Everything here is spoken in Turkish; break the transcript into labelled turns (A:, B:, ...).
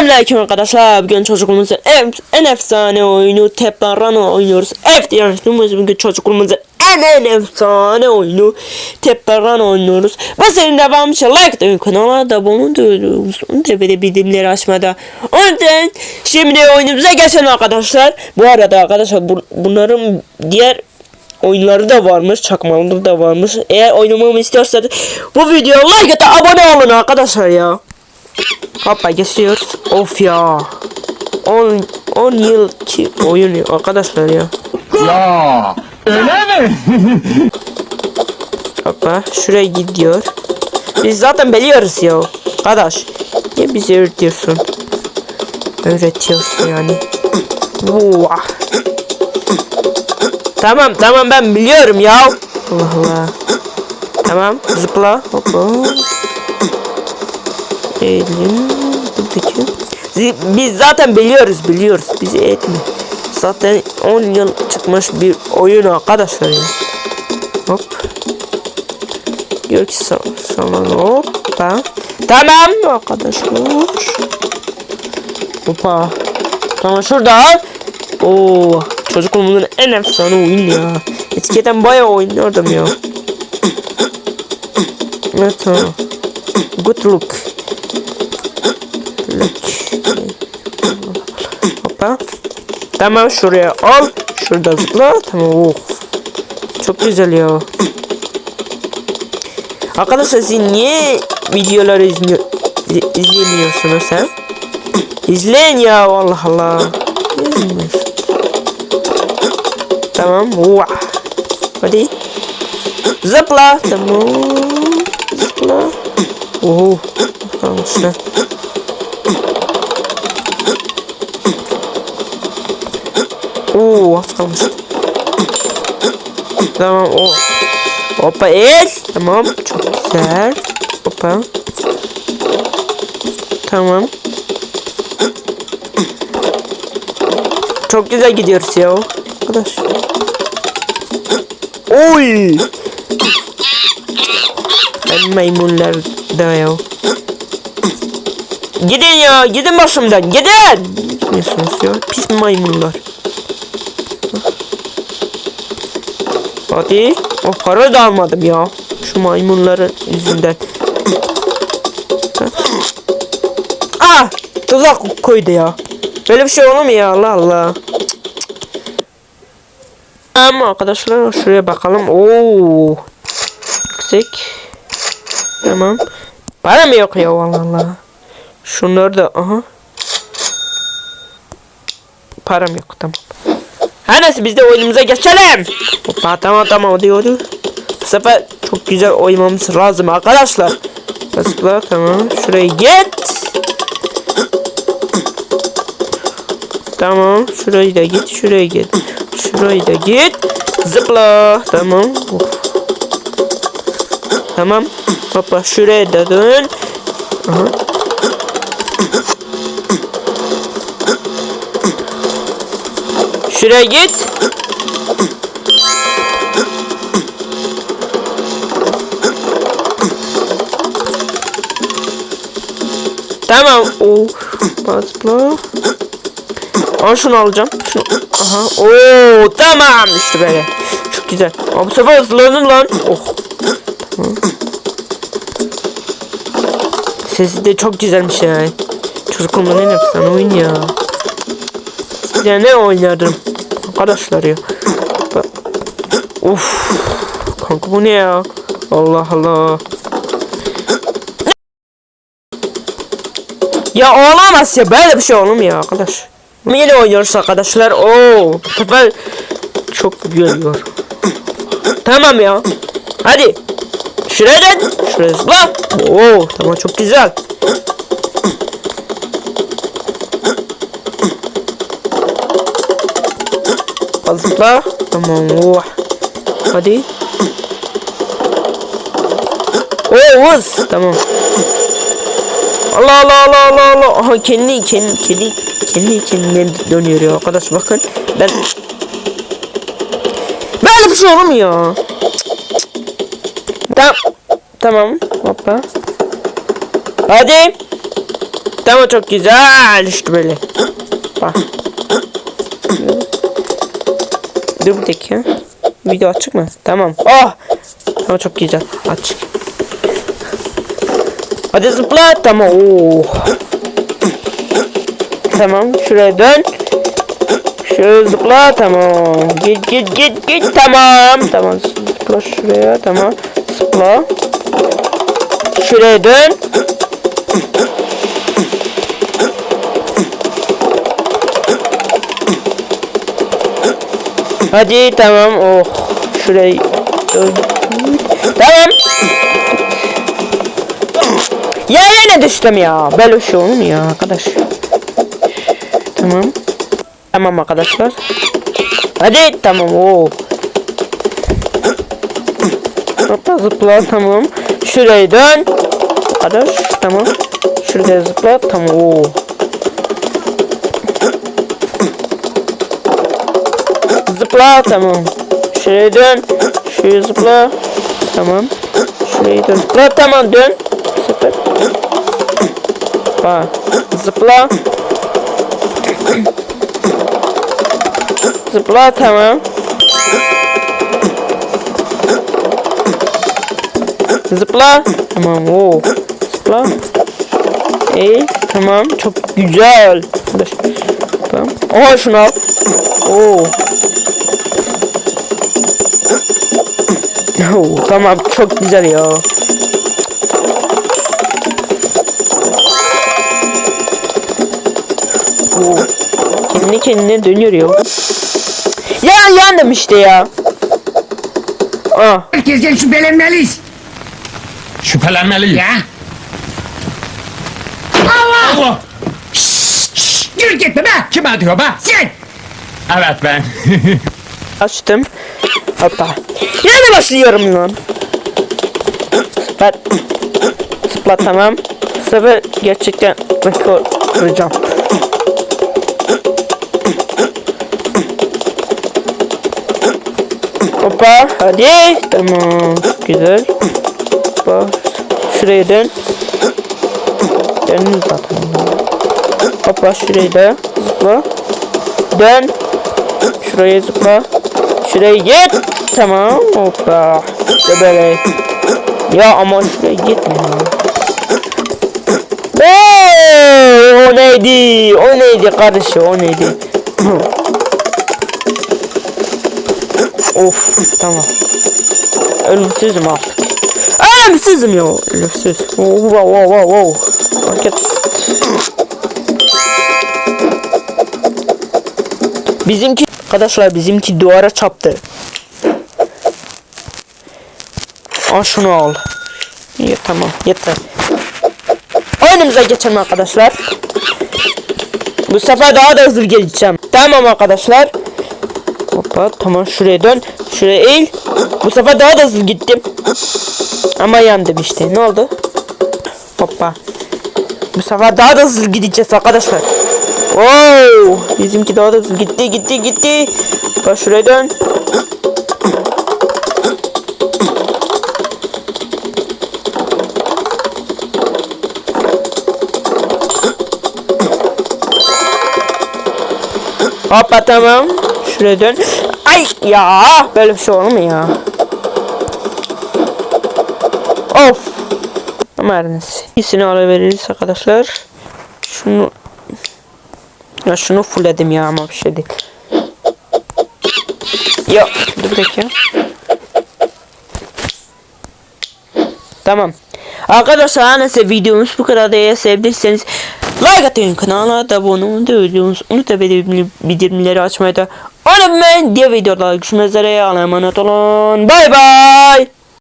A: Selamünaleyküm arkadaşlar. Bugün çocukluğumuzun en, en efsane oyunu Tepparano oynuyoruz. Evet yarıştığımız bugün çocukluğumuzun en en efsane oyunu Tepparano oynuyoruz. Bu serinin devamı için like da kanala da abone oluruz. Onu da böyle bildirimleri açmada. Ondan şimdi oyunumuza geçelim arkadaşlar. Bu arada arkadaşlar bu, bunların diğer oyunları da varmış. Çakmaları da varmış. Eğer oynamamı istiyorsanız bu videoya like atıp abone olun arkadaşlar ya. Hoppa geçiyoruz. Of ya. 10 10 yıl ki oyun arkadaşlar ya.
B: Ya öyle mi?
A: Hoppa şuraya gidiyor. Biz zaten biliyoruz ya. Arkadaş. Niye bize öğretiyorsun? Öğretiyorsun yani. Vah. Tamam tamam ben biliyorum ya. Allah Allah. Tamam zıpla. Hoppa. Eğilim. Buradaki. Biz zaten biliyoruz biliyoruz. Bizi etme. Zaten 10 yıl çıkmış bir oyun arkadaşlar ya. Hop. Diyor ki salon hoppa. Tamam arkadaşlar. Hoppa. Tamam şurada. Oo, çocukluğumun en efsane oyun ya. Etiketten bayağı oynuyordum ya. Evet tamam. Good look. Hoppa. Tamam şuraya al. Şurada zıpla. Tamam oh. Çok güzel ya. Arkadaşlar siz niye videoları izliyor, iz- izlemiyorsunuz ha? İzleyin ya Allah Allah. Niye izlemiyorsun? Tamam. Vah. Hadi. Zıpla. Tamam. Zıpla. Oo. Tamam işte. Oo az. Tamam o. Hoppa el. Tamam çok güzel. Hoppa. Tamam. Çok güzel gidiyoruz ya. Arkadaş. Oy. Ben maymunlar da ya. Gidin ya, gidin başımdan, gidin. Gitmiyorsunuz ya, pis maymunlar. Hadi. O para da almadım ya. Şu maymunların yüzünden. Ah! Tuzak koydu ya. Böyle bir şey olur mu ya? Allah Allah. Ama arkadaşlar şuraya bakalım. Oo. Yüksek. Tamam. Para mı yok ya Allah Allah. Şunları da aha. Param yok tamam. Her biz de oyunumuza geçelim. Hoppa tamam tamam hadi. Bu sefer çok güzel oynamamız lazım arkadaşlar. Zıpla tamam. Şuraya git. Tamam. Şurayı da git. Şuraya git. Şurayı da git. Zıpla. Tamam. Of. Tamam. Hoppa şuraya da dön. Aha. Şuraya git. Tamam. Oh. Patla. Al şunu alacağım. Şunu. Aha. Oo tamam işte böyle. Çok güzel. Aa, bu sefer hızlanın lan. Oh. Tamam. Sesi de çok güzelmiş ya. Çocukluğumun en efsane oyun ya. Ya ne oynardım arkadaşlar ya. Uf. Kanka bu ne ya? Allah Allah. Ya olamaz ya böyle bir şey olur mu ya arkadaş? Yine oynuyoruz arkadaşlar. Oo, bu sefer çok geliyor. Tamam ya. Hadi. Şuraya zıpla. Oo, tamam çok güzel. Zıpla. Tamam. Oh. Hadi. Oo, hız. Tamam. Allah Allah Allah Allah Allah. Aha kendi kendi kendi kendi kendine dönüyor ya arkadaş bakın. Ben Böyle bir şey olur mu? Tamam. Tamam. Hoppa. Hadi. Tamam çok güzel işte böyle. Bak. Dur bir dakika. Video açık mı? Tamam. Oh! Tamam çok güzel. Aç. Hadi zıpla. Tamam. Oh. Tamam. Şuraya dön. Şöyle zıpla. Tamam. Git git git git. Tamam. Tamam. Zıpla şuraya. Tamam. Zıpla. Şuraya dön. Hadi tamam. Oh. Şurayı. Tamam. Ya yine düştüm ya. Böyle şey olur mu ya arkadaş? Tamam. Tamam arkadaşlar. Hadi tamam o. Zıpla zıpla tamam. Şuraya dön. Arkadaş tamam. Şuraya zıpla tamam o. Zıpla tamam. Şuraya dön. Şuraya zıpla. Tamam. Şuraya dön. Zıpla tamam dön. Zıpla. Bak. Zıpla. Zıpla tamam. Zıpla. Tamam o. Zıpla. İyi tamam çok güzel. Dur. Tamam. Oha şunu al. Oo. tamam çok güzel ya. Oo. Kendi kendine dönüyor ya. Ya yandım işte ya. Ah.
C: Herkesten şüphelenmeliyiz.
B: Şüphelenmeliyiz.
C: Ya. Allah! Allah! Yürü gitme be!
B: Kime diyor be?
C: Sen!
B: Evet ben.
A: Açtım. Hoppa. Yine başlıyorum lan. Zıplat. Zıplat tamam. Bu gerçekten rekor kıracağım. Hoppa hadi. Tamam. Güzel. Hoppa. Şuraya dön. Dön zaten. Hoppa şuraya da zıpla. Dön. Şuraya zıpla. Şuraya git. Tamam. Hoppa. İşte böyle. Ya ama şuraya gitme ya. Oo, o neydi? O neydi kardeşim? O neydi? of tamam. Ölümsüzüm artık. Ölümsüzüm ya. Ölümsüz. Wow wow wow wow. Hareket. Bizimki arkadaşlar bizimki duvara çarptı. Al şunu al. İyi tamam yeter. Oyunumuza geçelim arkadaşlar. Bu sefer daha da hızlı geleceğim. Tamam arkadaşlar. Hoppa tamam şuraya dön. Şuraya eğil. Bu sefer daha da hızlı gittim. Ama yandım işte. Ne oldu? Hoppa. Bu sefer daha da hızlı gideceğiz arkadaşlar. Oo, bizimki daha da hızlı gitti gitti gitti. Bak şuraya dön. Hoppa tamam. Şuraya dön. Ay ya böyle bir şey olur mu ya? Of. Ama her neyse. Alabiliriz arkadaşlar. Şunu ya şunu fullledim ya ama bir şey değil. Yok. Dur bir dakika. Tamam. Arkadaşlar neyse videomuz bu kadar da sevdiyseniz like atın kanala da abone olmayı da videomuzu unutmayın bildirimleri açmayı da unutmayın diye videolar görüşmek üzere Allah'a emanet olun. Bay bay.